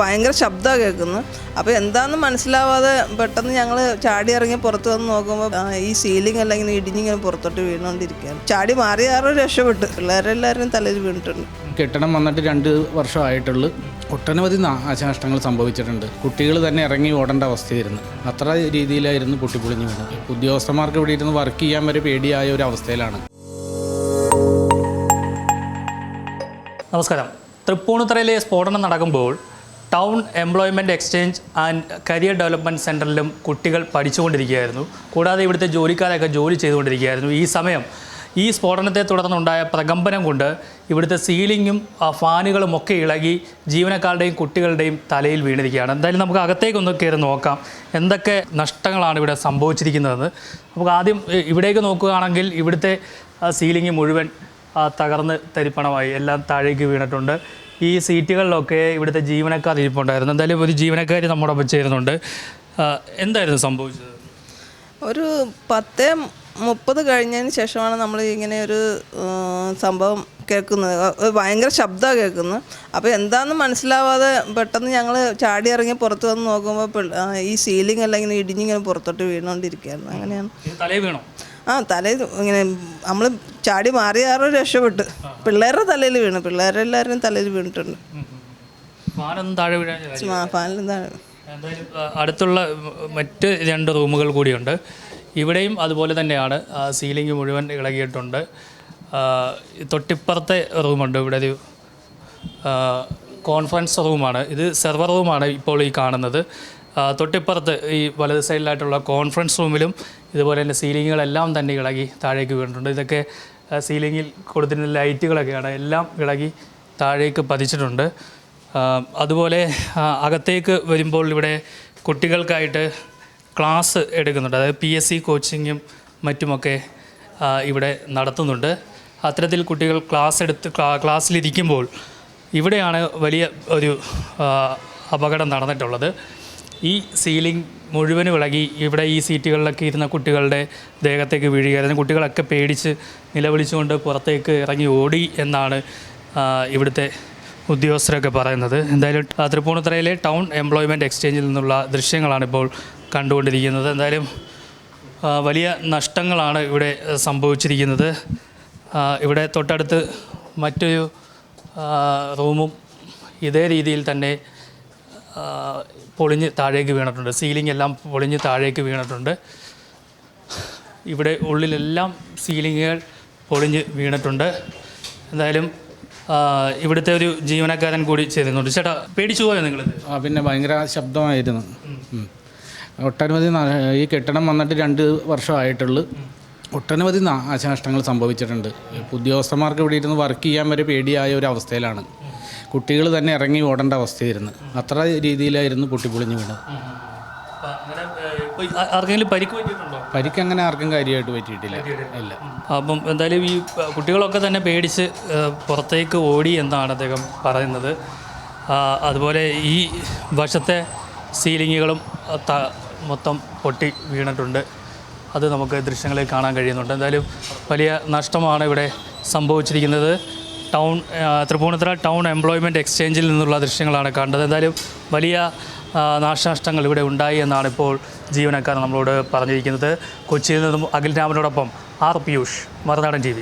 ഭയങ്കര ശബ്ദമാണ് കേൾക്കുന്നത്. അപ്പോൾ എന്താണെന്ന് മനസ്സിലാവാതെ പെട്ടെന്ന് ഞങ്ങൾ ചാടി ഇറങ്ങി പുറത്ത് വന്ന് നോക്കുമ്പോൾ ഈ സീലിംഗ് എല്ലാം ഇങ്ങനെ ഇടിഞ്ഞിങ്ങനെ പുറത്തോട്ട് വീണുകൊണ്ടിരിക്കുകയാണ്. ചാടി മാറിയാറോ രക്ഷപ്പെട്ടു. പിള്ളേരെല്ലാവരും തലയിൽ വീണിട്ടുണ്ട്. കെട്ടണം വന്നിട്ട് രണ്ട് വർഷമായിട്ടുള്ളൂ. ഒട്ടനവധി നാശനഷ്ടങ്ങൾ സംഭവിച്ചിട്ടുണ്ട്. കുട്ടികൾ തന്നെ ഇറങ്ങി ഓടേണ്ട അവസ്ഥയായിരുന്നു. അത്ര രീതിയിലായിരുന്നു പൊട്ടിപ്പൊളിഞ്ഞ് വീണത്. ഉദ്യോഗസ്ഥന്മാർക്ക് ഇവിടെ ഇരുന്ന് വർക്ക് ചെയ്യാൻ വരെ പേടിയായ ഒരു അവസ്ഥയിലാണ്. നമസ്കാരം. തൃപ്പൂണിത്തറയിലെ സ്ഫോടനം നടക്കുമ്പോൾ town employment exchange and career development സെന്ററിലും കുട്ടികൾ പഠിച്ചുകൊണ്ടിരിക്കുകയായിരുന്നു. കൂടാതെ ഇവിടുത്തെ ജോലിക്കാരൊക്കെ ജോലി ചെയ്തുകൊണ്ടിരിക്കുകയായിരുന്നു. ഈ സമയം ഈ സ്ഫോടനത്തെ തുടർന്നുണ്ടായ പ്രകമ്പനം കൊണ്ട് ഇവിടുത്തെ സീലിങ്ങും ഫാനുകളും ഒക്കെ ഇളകി ജീവനക്കാരുടെയും കുട്ടികളുടെയും തലയിൽ വീണിരിക്കുകയാണ്. എന്തായാലും നമുക്ക് അകത്തേക്കൊന്ന് കയറി നോക്കാം. എന്തൊക്കെ നഷ്ടങ്ങളാണ് ഇവിടെ സംഭവിച്ചിരിക്കുന്നതെന്ന്. നമുക്ക് ആദ്യം ഇവിടേക്ക് നോക്കുകയാണെങ്കിൽ ഇവിടുത്തെ സീലിംഗ് മുഴുവൻ തകർന്ന് തരിപ്പണമായി. എല്ലാം താഴേക്ക് വീണിട്ടുണ്ട്. ഈ സീറ്റുകളിലൊക്കെ ഇവിടുത്തെ ജീവനക്കാർ ഇരിപ്പുണ്ടായിരുന്നു. എന്തായാലും ഒരു ജീവനക്കാർ നമ്മുടെ ഒപ്പം ചേരുന്നുണ്ട്. എന്തായിരുന്നു സംഭവിച്ചത്? ഒരു പത്ത് മുപ്പത് കഴിഞ്ഞതിന് ശേഷമാണ് നമ്മൾ ഇങ്ങനെ ഒരു സംഭവം കേൾക്കുന്നത്. ഭയങ്കര ശബ്ദമാണ് കേൾക്കുന്നത്. അപ്പോൾ എന്താണെന്ന് മനസ്സിലാവാതെ പെട്ടെന്ന് ഞങ്ങൾ ചാടി ഇറങ്ങി പുറത്ത് വന്ന് നോക്കുമ്പോൾ ഈ സീലിംഗ് എല്ലാം ഇങ്ങനെ ഇടിഞ്ഞിങ്ങനെ പുറത്തോട്ട് വീണുകൊണ്ടിരിക്കുകയായിരുന്നു. അങ്ങനെയാണ്. വീണോ? ആ തലേ ഇങ്ങനെ നമ്മൾ ചാടി മാറി ആരോ രക്ഷപ്പെട്ട്. പിള്ളേരുടെ തലയിൽ വീണു. പിള്ളേരെല്ലാവരും തലയിൽ വീണിട്ടുണ്ട്. ഫാനൊന്നും താഴെ വീഴാൻ ആ, ഫാനിലും താഴെ. എന്തായാലും അടുത്തുള്ള മറ്റ് രണ്ട് റൂമുകൾ കൂടിയുണ്ട്. ഇവിടെയും അതുപോലെ തന്നെയാണ്. സീലിംഗ് മുഴുവൻ ഇളകിയിട്ടുണ്ട്. തൊട്ടിപ്പുറത്തെ റൂമുണ്ട്. ഇവിടെ ഒരു കോൺഫറൻസ് റൂമാണ്. ഇത് സെർവർ റൂമാണ് ഇപ്പോൾ ഈ കാണുന്നത്. തൊട്ടിപ്പുറത്ത് ഈ വലത് സൈഡിലായിട്ടുള്ള കോൺഫറൻസ് റൂമിലും ഇതുപോലെ തന്നെ സീലിങ്ങുകളെല്ലാം തന്നെ ഇളകി താഴേക്ക് വീണിട്ടുണ്ട്. ഇതൊക്കെ സീലിങ്ങിൽ കൊടുത്തിരുന്ന ലൈറ്റുകളൊക്കെയാണ് എല്ലാം ഇളകി താഴേക്ക് പതിച്ചിട്ടുണ്ട്. അതുപോലെ അകത്തേക്ക് വരുമ്പോൾ ഇവിടെ കുട്ടികൾക്കായിട്ട് ക്ലാസ് എടുക്കുന്നുണ്ട്. അതായത് പി എസ് സി കോച്ചിങ്ങും മറ്റുമൊക്കെ ഇവിടെ നടത്തുന്നുണ്ട്. അത്തരത്തിൽ കുട്ടികൾ ക്ലാസ് എടുത്ത് ക്ലാ- ക്ലാസ്സിലിരിക്കുമ്പോൾ ഇവിടെയാണ് വലിയ ഒരു അപകടം നടന്നിട്ടുള്ളത്. ഈ സീലിംഗ് മുഴുവനും ഇളകി ഇവിടെ ഈ സീറ്റുകളിലൊക്കെ ഇരുന്ന കുട്ടികളുടെ ദേഹത്തേക്ക് വീഴുകയായിരുന്നു കുട്ടികളൊക്കെ പേടിച്ച് നിലവിളിച്ചുകൊണ്ട് പുറത്തേക്ക് ഇറങ്ങി ഓടി എന്നാണ് ഇവിടുത്തെ ഉദ്യോഗസ്ഥരൊക്കെ പറയുന്നത്. എന്തായാലും തൃപ്പൂണിത്തറയിലെ ടൗൺ എംപ്ലോയ്മെന്റ് എക്സ്ചേഞ്ചിൽ നിന്നുള്ള ദൃശ്യങ്ങളാണ് ഇപ്പോൾ കണ്ടുകൊണ്ടിരിക്കുന്നത്. എന്തായാലും വലിയ നഷ്ടങ്ങളാണ് ഇവിടെ സംഭവിച്ചിരിക്കുന്നത്. ഇവിടെ തൊട്ടടുത്ത് മറ്റൊരു റൂമും ഇതേ രീതിയിൽ തന്നെ പൊളിഞ്ഞ് താഴേക്ക് വീണിട്ടുണ്ട്. സീലിംഗ് എല്ലാം പൊളിഞ്ഞ് താഴേക്ക് വീണിട്ടുണ്ട്. ഇവിടെ ഉള്ളിലെല്ലാം സീലിങ്ങുകൾ പൊളിഞ്ഞ് വീണിട്ടുണ്ട്. എന്തായാലും ഇവിടുത്തെ ഒരു ജീവനക്കാരൻ കൂടി ചേരുന്നുണ്ട്. ചേട്ടാ പേടിച്ചു പോയോ നിങ്ങൾ ആ പിന്നെ ഭയങ്കര ശബ്ദമായിരുന്നു. ഒട്ടനവധി ഈ കെട്ടിടം വന്നിട്ട് രണ്ട് വർഷമായിട്ടുള്ളൂ. ഒട്ടനവധി നാശനഷ്ടങ്ങൾ സംഭവിച്ചിട്ടുണ്ട്. ഉദ്യോഗസ്ഥന്മാർക്ക് ഇവിടെ ഇരുന്ന് വർക്ക് ചെയ്യാൻ വരെ പേടിയായ ഒരു അവസ്ഥയിലാണ്. കുട്ടികൾ തന്നെ ഇറങ്ങി ഓടേണ്ട അവസ്ഥയായിരുന്നു. അത്ര രീതിയിലായിരുന്നു പൊട്ടിപ്പൊളിഞ്ഞ് വീണത്. ആർക്കെങ്കിലും പരിക്ക് പറ്റിയിട്ടുണ്ടോ? പരിക്ക് അങ്ങനെ ആർക്കും കാര്യമായിട്ട് പറ്റിയിട്ടില്ല. ഇല്ല. അപ്പം എന്തായാലും ഈ കുട്ടികളൊക്കെ തന്നെ പേടിച്ച് പുറത്തേക്ക് ഓടി എന്നാണ് അദ്ദേഹം പറയുന്നത്. അതുപോലെ ഈ വശത്തെ സീലിങ്ങുകളും മൊത്തം പൊട്ടി വീണിട്ടുണ്ട്. അത് നമുക്ക് ദൃശ്യങ്ങളിൽ കാണാൻ കഴിയുന്നുണ്ട്. എന്തായാലും വലിയ നഷ്ടമാണ് ഇവിടെ സംഭവിച്ചിരിക്കുന്നത്. ടൗൺ തൃപ്പൂണിത്തുറ ടൗൺ എംപ്ലോയ്മെന്റ് എക്സ്ചേഞ്ചിൽ നിന്നുള്ള ദൃശ്യങ്ങളാണ് കണ്ടത്. എന്തായാലും വലിയ നാശനഷ്ടങ്ങൾ ഇവിടെ ഉണ്ടായി എന്നാണ് ഇപ്പോൾ ജീവനക്കാർ നമ്മളോട് പറഞ്ഞിരിക്കുന്നത്. കൊച്ചിയിൽ നിന്നും അഖിൽ രാമനോടൊപ്പം ആർ. പിയൂഷ് മറുനാടൻ ടി